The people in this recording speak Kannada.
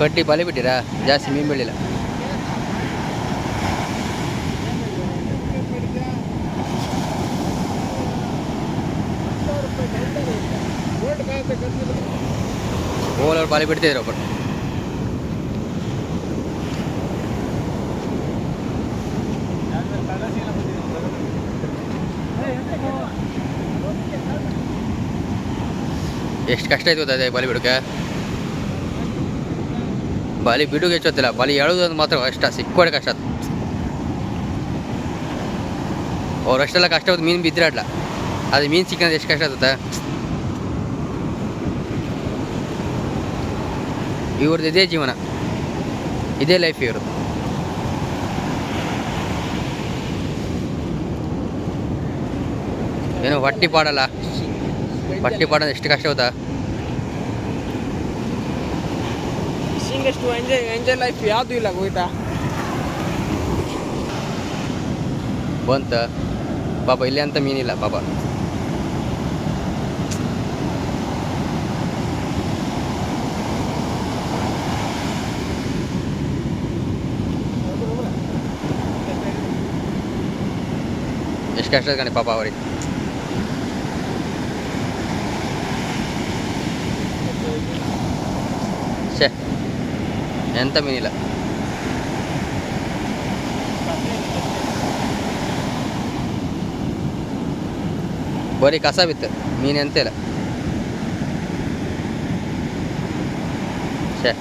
ಕಟ್ಟಿ ಬಲಿ ಬಿಟ್ಟಿರಾ? ಜಾಸ್ತಿ ಮೀನು ಬೆಳಿಲ್ಲ ಓಲವ್ರು ಬಾಲಿ ಬಿಡ್ತಿದ್ರು ಒಬ್ಬರು ಎಷ್ಟು ಕಷ್ಟ ಆಯ್ತು ಅದೇ ಬಾಲಿ ಬಿಡೋಕೆ? ಬಾಲಿ ಬಿಡುಗೆ ಹೆಚ್ಚೊತ್ತಿಲ್ಲ ಬಾಲಿ ಎಳೋದು ಮಾತ್ರ ಕಷ್ಟ, ಸಿಕ್ಕೋಡೆ ಕಷ್ಟ. ಅವ್ರು ಅಷ್ಟೆಲ್ಲ ಕಷ್ಟ ಮೀನು ಬಿದ್ದರೆ ಅಡ್ಲ. ಅದು ಮೀನು ಸಿಕ್ಕಂದ್ರೆ ಎಷ್ಟು ಕಷ್ಟ ಆಗುತ್ತೆ? ಇವ್ರದ್ದು ಇದೇ ಜೀವನ. ಇದೇ ಲೈಫ್ ಇವರು ಏನೋ ಹೊಟ್ಟಿ ಪಾಡಲ್ಲ? ಹೊಟ್ಟಿ ಪಾಡೋದು ಎಷ್ಟು ಕಷ್ಟ ಗೊತ್ತಾ? ಎಷ್ಟು ಎಂಜಾಯ್ ಎಂಜಾಯ್ ಲೈಫ್ ಯಾವುದು ಇಲ್ಲ ಗೋಯ್ತಾ ಬಂತ. ಪಾಪ ಇಲ್ಲಿ ಅಂತ ಮೀನಿಲ್ಲ ಪಾಪ ಎಷ್ಟು ಕಷ್ಟ ಕಣಿ ಪಾಪ ಅವ್ರಿಗೆ. ಛೇ. ಎಂತ ಮೀನಿಲ್ಲ ಬರೀ ಕಸ ಬಿತ್ತು ಮೀನು ಎಂತ ಇಲ್ಲ ಛೇ